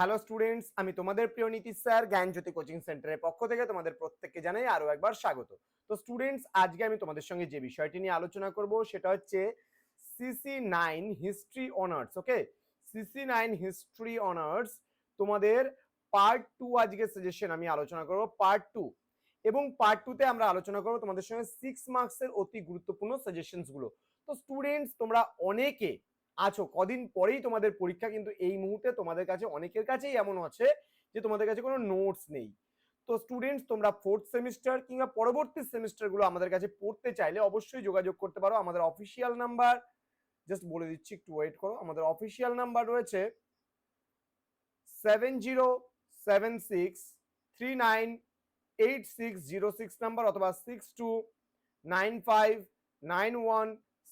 Hello students আমি তোমাদের প্রিয় নীতিশ স্যার, জ্ঞানজ্যোতি কোচিং সেন্টারের পক্ষ থেকে তোমাদের প্রত্যেককে জানাই আরও একবার স্বাগত। তো স্টুডেন্টস আজকে আমি তোমাদের সঙ্গে যে বিষয়টি নিয়ে আলোচনা করব, সেটা হচ্ছে CC nine history honours okay CC nine history honours তোমাদের পার্ট টু আজকে সাজেশন আমি আলোচনা করব পার্ট টু এবং পার্ট টুতে আমরা আলোচনা করব তোমাদের সঙ্গে সিক্স মার্কসের অতি গুরুত্বপূর্ণ সাজেশনসগুলো। তো স্টুডেন্টস তোমরা অনেকে আছো। কদিন পরেই তোমাদের পরীক্ষা, কিন্তু এই মুহূর্তে তোমাদের কাছে, অনেকের কাছেই এমন আছে যে তোমাদের কাছে কোনো নোটস নেই। তো স্টুডেন্টস তোমরা ফোর্থ সেমিস্টার কিংবা পরবর্তী সেমিস্টারগুলো আমাদের কাছে পড়তে চাইলে অবশ্যই যোগাযোগ করতে পারো। আমাদের অফিসিয়াল নাম্বার জাস্ট বলে দিচ্ছি, একটু ওয়েট করো। আমাদের অফিসিয়াল নাম্বার রয়েছে seven zero seven six three nine eight six zero six number অথবা six two nine five nine one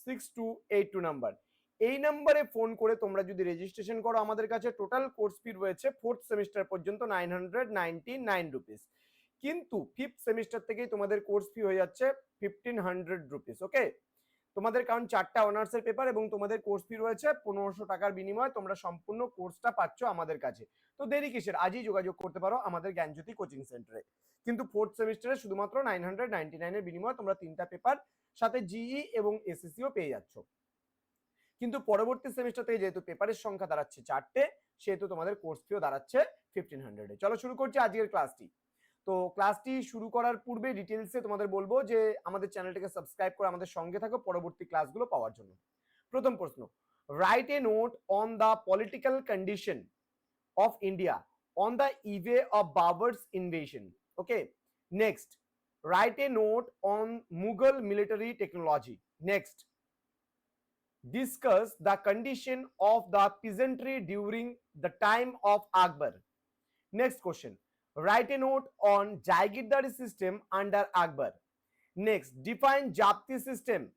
six two eight two number এই নাম্বারে ফোন করে তোমরা যদি রেজিস্ট্রেশন করো, আমাদের কাছে টোটাল কোর্স ফি রয়েছে ফোর্থ সেমিস্টার পর্যন্ত nine hundred ninety nine rupees কিন্তু ফিফথ সেমিস্টার থেকেই তোমাদের কোর্স ফি হয়ে যাচ্ছে ফিফটিন হান্ড্রেড রুপিস ওকে তোমাদের কারণ চারটা অনার্সের পেপার এবং তোমাদের কোর্স ফি রয়েছে পনেরোশো টাকার বিনিময়ে তোমরা সম্পূর্ণ কোর্সটা পাচ্ছ আমাদের কাছে। তো দেরি কিসের? আজই যোগাযোগ করতে পারো আমাদের জ্ঞানজ্যোতি কোচিং সেন্টারে কিন্তু ফোর্থ সেমিস্টারে শুধুমাত্র নাইন হান্ড্রেড নাইনটি নাইনের বিনিময়ে তোমরা তিনটা পেপার সাথে জিই এবং এসএসসিও পেয়ে যাচ্ছ। কিন্তু পরবর্তী সেমিস্টার থেকে যেহেতু পেপারের সংখ্যা দাঁড়াচ্ছে চারটে, সেহেতু তোমাদের কোর্স ফিও দাঁড়াচ্ছে ফিফটিন হান্ড্রেডে চলো শুরু করছি আজকের ক্লাসটি তো ক্লাসটি শুরু করার পূর্বে ডিটেলসে তোমাদের বলব যে আমাদের চ্যানেলটিকে সাবস্ক্রাইব করে আমাদের সঙ্গে থাকো পরবর্তী ক্লাসগুলো পাওয়ার জন্য। প্রথম প্রশ্ন write a note on the political condition of India on the eve of Babur's invasion okay next write a note on Mughal military technology next discuss the condition of the peasantry during the time of Akbar. Next question. Write a note on Jagirdari system under Akbar. Next, define Japti system.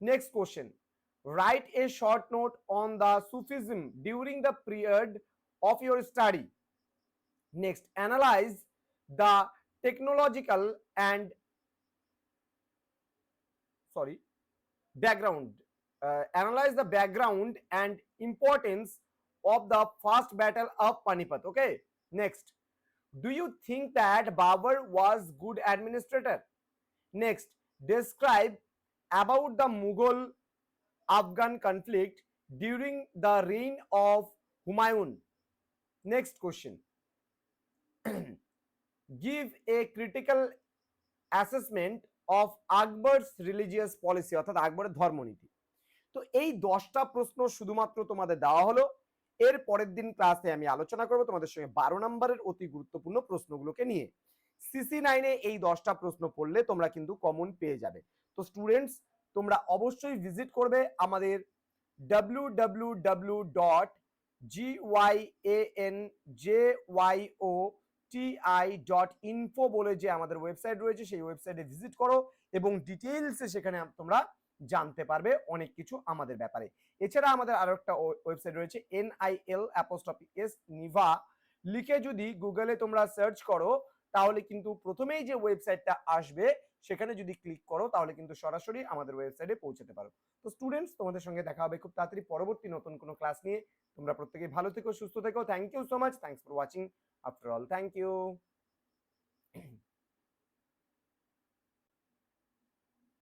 Next question. Write a short note on the Sufism during the period of your study. Next, analyze the technological and sorry background uh, analyze the background and importance of the first battle of Panipat. Okay, next. Do you think that Babur was good administrator? Next, describe about the Mughal Afghan conflict during the reign of Humayun. Next question. Give a critical assessment of Akbar's religious policy অর্থাৎ আকবরের ধর্মনীতি তো এই দশটা প্রশ্ন শুধুমাত্র তোমাদের দেওয়া হলো। এর পরের দিন ক্লাসে আমি আলোচনা করব তোমাদের সঙ্গে বারো নম্বরের অতি গুরুত্বপূর্ণ প্রশ্নগুলোকে নিয়ে। সিসি নাইনে এই দশটা প্রশ্ন পড়লে তোমরা কিন্তু কমন পেয়ে যাবে। তো স্টুডেন্টস তোমরা অবশ্যই ভিজিট করবে আমাদের W W W dot G Y N J Y O T I dot info বলে যে আমাদের ওয়েবসাইট রয়েছে, সেই ওয়েবসাইটে ভিজিট করো এবং ডিটেলসে সেখানে তোমরা জানতে পারবে অনেক কিছু আমাদের ব্যাপারে। এছাড়া আমাদের আরও একটা ওয়েবসাইট রয়েছে N I L apostrophe S Nibha লিখে যদি গুগলে তোমরা সার্চ করো, তাহলে কিন্তু প্রথমেই যে ওয়েবসাইটটা আসবে, সেখানে যদি ক্লিক করো, তাহলে কিন্তু সরাসরি আমাদের ওয়েবসাইটে পৌঁছাতে পারো। তো স্টুডেন্টস তোমাদের সঙ্গে দেখা হবে খুব তাড়াতাড়ি পরবর্তী নতুন কোনো ক্লাস নিয়ে। তোমরা প্রত্যেকেই ভালো থেকো, সুস্থ থেকো। Thank you so much thanks for watching after all thank you